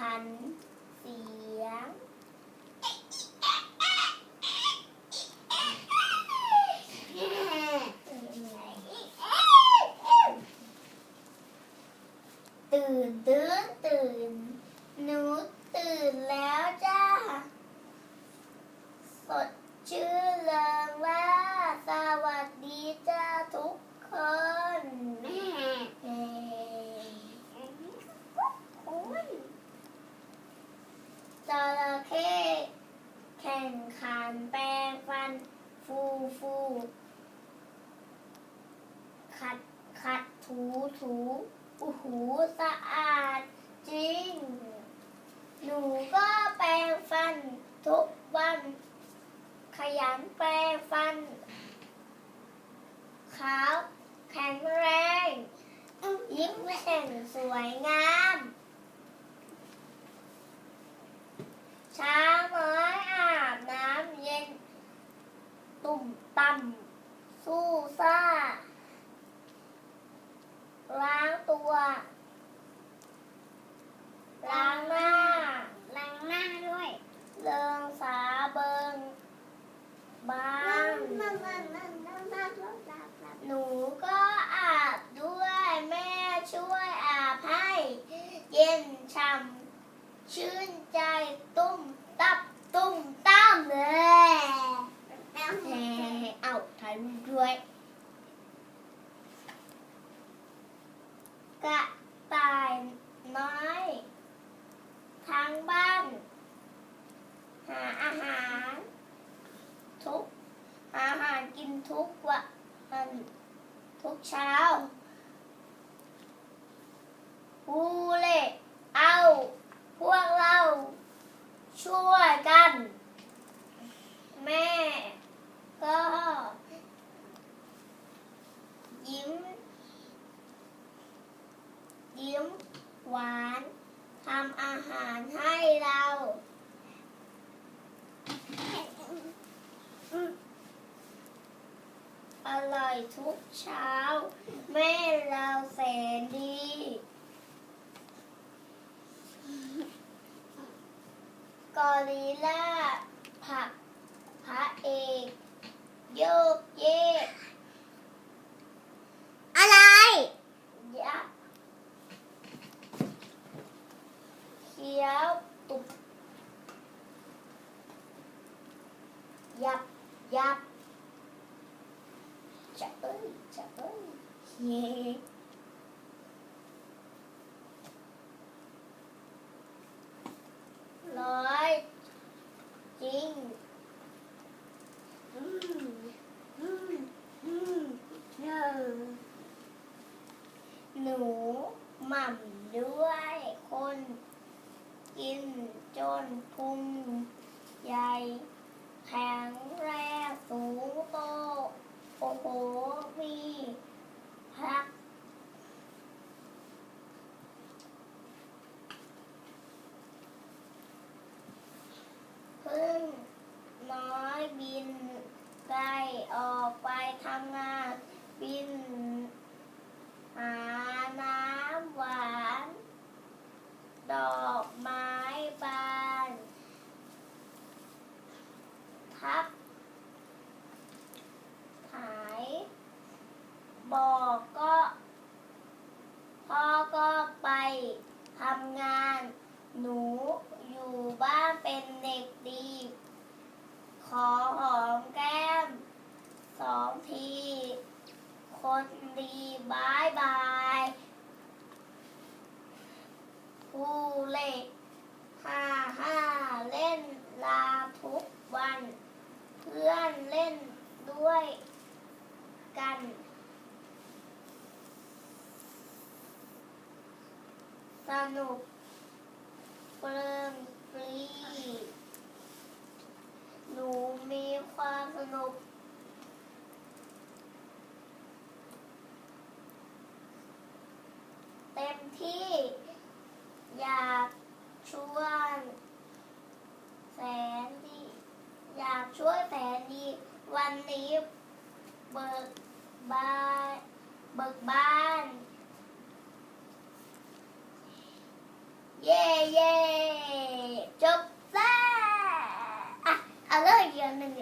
ขันเสียง ตื่นตื่นตื่น หนูตื่นแล้วจ้า สดชื่นเริงว่าสวัสดีจ้าทุกคนแม่ จระเข้แข่งขันแปรงฟันฟูฟูขัดขัดถูถูอูหูสะอาดจริง หนูก็แปรงฟันทุกวัน ขยันแปรงฟัน ขาว แข็งแรง ยิ้มแฉ่งสวยงาม เช้าน้อยอาบน้ำเย็น ตุ่มต่ำสู้ซ่า ล้างตัว ล้างหน้า ล้างหน้าด้วย เลิงสาเบิง บ้าง หนูก็อาบด้วย แม่ช่วยอาบให้ เย็นช่ำ ชื่นใจตุ้มตับตุ้มตั้มเลยแล้วแหมเอาถ่ายรูปด้วยกระต่ายน้อย ทางบ้าน หาอาหาร ทุก หาอาหารกินทุกวันทุกเช้าฮูเล่เอา พวกเราช่วยกัน แม่ ก็ ยิ้ม ยิ้ม หวานทำ อาหารให้เรา อร่อยทุกเช้า แม่เราแสนดี กอริลล่าผักพระเอก โยกเยก Yep. Chapoli, chapoli. Yeah. Rồi. Chín. Mm. Mm. Mm. No. Nú mầm đuôi con chim trôn phun dây แข็งแรงสูงโตโอ้โหมีพักพึ่งน้อยบินไกลออกไปทำงานบินหาน้ำหวาน ดอกไม้บาน ทับหายบอกก็พ่อก็ไปทำงาน หนูอยู่บ้านเป็นเด็กดี ขอหอมแก้มสองที คนดีบายบาย ผู้เล่นห้าห้าเล่นลาทุกวัน เพื่อนเล่นด้วยกัน สนุกเปลิมปรีหนูมีความสนุก เต็มที่อยากชวนแสนดีอยากช่วยแสนดีวันนี้เบิกบานเบิกบาน Yay yay. Çok güzel. Ah, alır yanım.